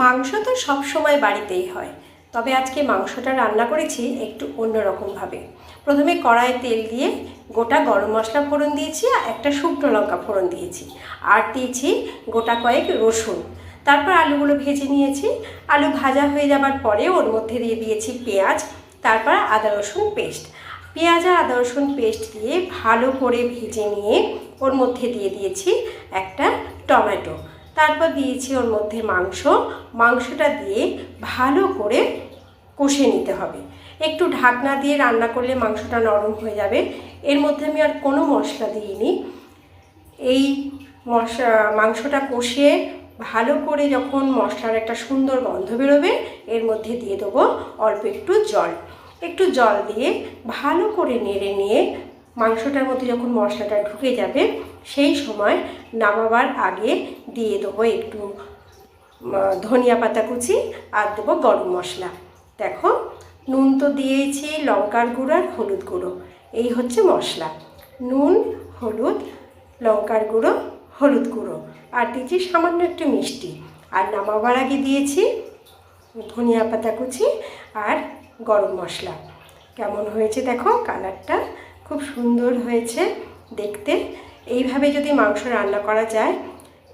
মাংস তো সব সময় বাড়িতেই হয়। তবে আজকে মাংসটা রান্না করেছি একটু অন্যরকমভাবে প্রথমে কড়াইয়ে তেল দিয়ে গোটা গরম মশলা ফোড়ন দিয়েছি আর একটা শুকনো লঙ্কা ফোড়ন দিয়েছি। আর দিয়েছি গোটা কয়েক রসুন। তারপর আলুগুলো ভেজে নিয়েছি। আলু ভাজা হয়ে যাবার পরে ওর মধ্যে দিয়ে দিয়েছি পেঁয়াজ, তারপর আদা রসুন পেস্ট। পেঁয়াজ আর আদা রসুন পেস্ট দিয়ে ভালো করে ভেজে নিয়ে ওর মধ্যে দিয়ে দিয়েছি একটা টমেটো। তারপর দিয়েছি ওর মধ্যে মাংস। মাংসটা দিয়ে ভালো করে কষে নিতে হবে। একটু ঢাকনা দিয়ে রান্না করলে মাংসটা নরম হয়ে যাবে। এর মধ্যে আমি আর কোনো মশলা দিইনি। এই মশলা, মাংসটা কষিয়ে ভালো করে যখন মশলার একটা সুন্দর গন্ধ বেরোবে, এর মধ্যে দিয়ে দেবো অল্প একটু জল। একটু জল দিয়ে ভালো করে নেড়ে নিয়ে মাংসটার মধ্যে যখন মশলাটা ঢুকে যাবে, সেই সময় নামাবার আগে দিয়ে দেবো একটু ধনিয়া পাতা কুচি আর দেবো গরম মশলা। দেখো, নুন তো দিয়েছি, লঙ্কার গুঁড়ো আর হলুদ গুঁড়ো। এই হচ্ছে মশলা। নুন, হলুদ, লঙ্কার গুঁড়ো, হলুদ গুঁড়ো। আর দিয়েছি সামান্য একটু মিষ্টি। আর নামাবার আগে দিয়েছি ধনিয়া পাতা কুচি আর গরম মশলা। কেমন হয়েছে দেখো কালারটা? খুব সুন্দর হয়েছে দেখতে। এইভাবে যদি মাংস রান্না করা যায়,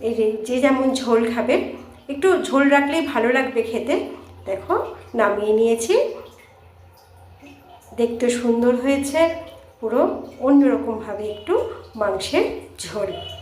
এই যে- যেমন ঝোল খাবে, একটু ঝোল রাখলেই ভালো লাগবে খেতে। দেখো, নামিয়ে নিয়েছি। দেখতে সুন্দর হয়েছে, পুরো অন্যরকমভাবে একটু মাংসের ঝোল।